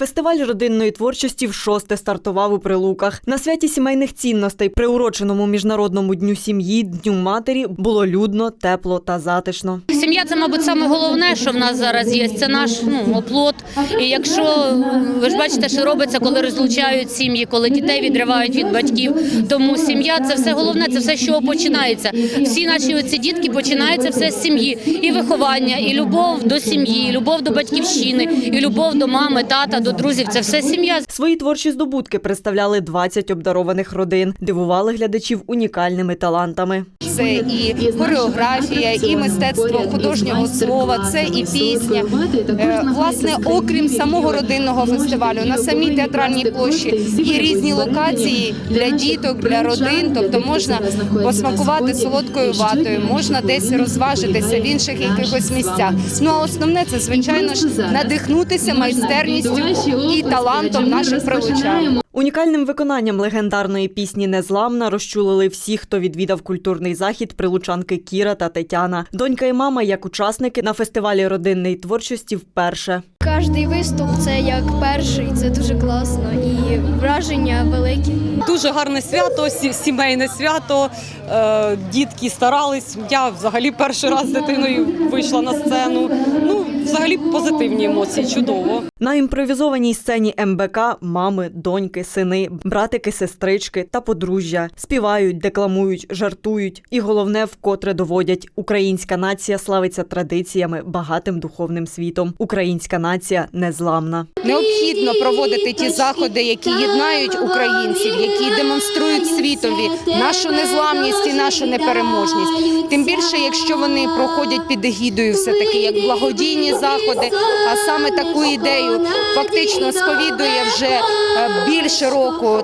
Фестиваль родинної творчості в шосте стартував у Прилуках. На святі сімейних цінностей, приуроченому міжнародному дню сім'ї, дню матері, було людно, тепло та затишно. Сім'я це, мабуть, саме головне, що в нас зараз є. Це наш ну, оплот. І якщо ви ж бачите, що робиться, коли розлучають сім'ї, коли дітей відривають від батьків. Тому сім'я це все головне, це все, що починається. Всі наші оці дітки починаються все з сім'ї. І виховання, і любов до сім'ї, і любов до батьківщини, і любов до мами, тата, до друзів. Це все сім'я. Свої творчі здобутки представляли 20 обдарованих родин, дивували глядачів унікальними талантами. Це і хореографія, і мистецтво художнього слова, це і пісня. Е, Власне, окрім самого родинного фестивалю, на самій театральній площі є різні локації для діток, для родин. Тобто можна посмакувати солодкою ватою, можна десь розважитися в інших якихось місцях. Ну а основне це звичайно ж надихнутися майстерністю і талантом наших прилучан. Унікальним виконанням легендарної пісні Незламна розчулили всі, хто відвідав культурний захід прилучанки Кіра та Тетяна. Донька і мама, як учасники на фестивалі родинної творчості вперше. Кожний виступ це як перший, це дуже класно і враження великі. Дуже гарне свято, сімейне свято. Е, Дітки старались. Я взагалі перший раз з дитиною вийшла на сцену. Ну, взагалі позитивні емоції, чудово. На імпровізованій сцені МБК мами, доньки, сини, братики, сестрички та подружжя співають, декламують, жартують. І головне, вкотре доводять: українська нація славиться традиціями, багатим духовним світом. Українська нація незламна. Необхідно проводити ті заходи, які єднають українців, які демонструють світові нашу незламність і нашу непереможність. Тим більше, якщо вони проходять під егідою, все таки як благодійні заходи. А саме таку ідею фактично сповідує вже е, більше року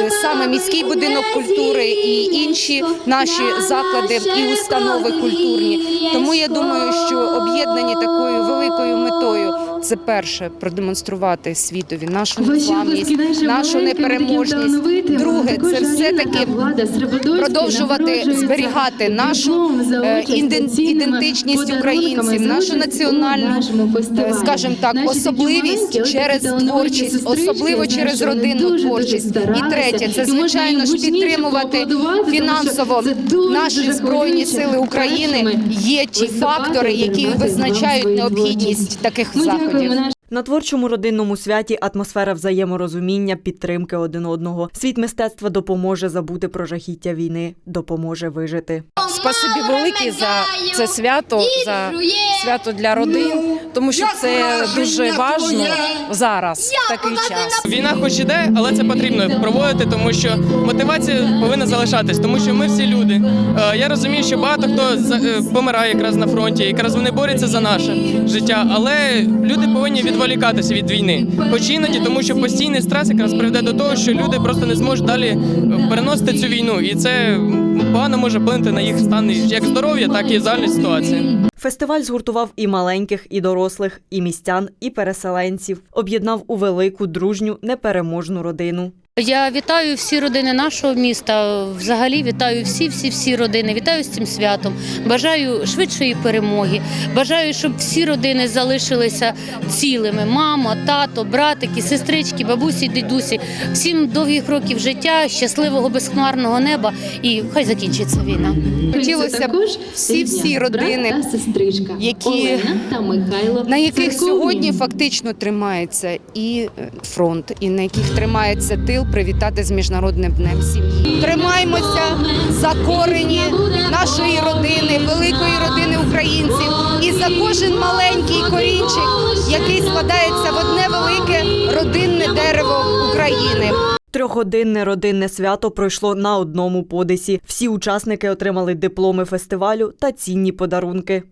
е, саме міський будинок культури і інші наші заклади і установи культурні. Тому я думаю, що об'єднані такою великою метою. Це перше продемонструвати світові нашу незламність, нашу непереможність. Друге, це все таки продовжувати зберігати нашу е, ідентичність українців, нашу національну, е, скажімо так, особливість через творчість, особливо через родинну творчість. І третє, це звичайно ж підтримувати фінансово наші збройні сили України. Є ті фактори, які визначають необхідність таких заходів. На творчому родинному святі атмосфера взаєморозуміння, підтримки один одного. Світ мистецтва допоможе забути про жахіття війни, допоможе вижити. Спасибі велике за це свято, за свято для родин, тому що це дуже важливо зараз, в такий час. Війна хоч іде, але це потрібно проводити, тому що мотивація повинна залишатись, тому що ми всі люди. Е, Я розумію, що багато хто е, помирає якраз на фронті, якраз вони борються за наше життя, але люди повинні відволікатися від війни. Хоч іноді, тому що постійний стрес якраз приведе до того, що люди просто не зможуть далі е, переносити цю війну, і це погано може вплинути на їх стан як здоров'я, так і загальної ситуації. Фестиваль згуртував і маленьких, і дорослих, і містян, і переселенців. Об'єднав у велику, дружню, непереможну родину. Я вітаю всі родини нашого міста. Взагалі вітаю всі, всі, всі родини. Вітаю з цим святом. Бажаю швидшої перемоги. Бажаю, щоб всі родини залишилися цілими. Мама, тато, братики, сестрички, бабусі, дідусі. Всім довгих років життя, щасливого безхмарного неба і хай закінчиться війна. Хотілося б всі всі родини, які- на яких сьогодні фактично тримається і е, фронт, і на яких тримається тил, привітати з міжнародним днем сім'ї. Тримаймося за корені нашої родини, великої родини українців, і за кожен маленький корінчик, який складається в одне велике родинне дерево України. Трьохгодинне родинне свято пройшло на одному подисі. Всі учасники отримали дипломи фестивалю та цінні подарунки.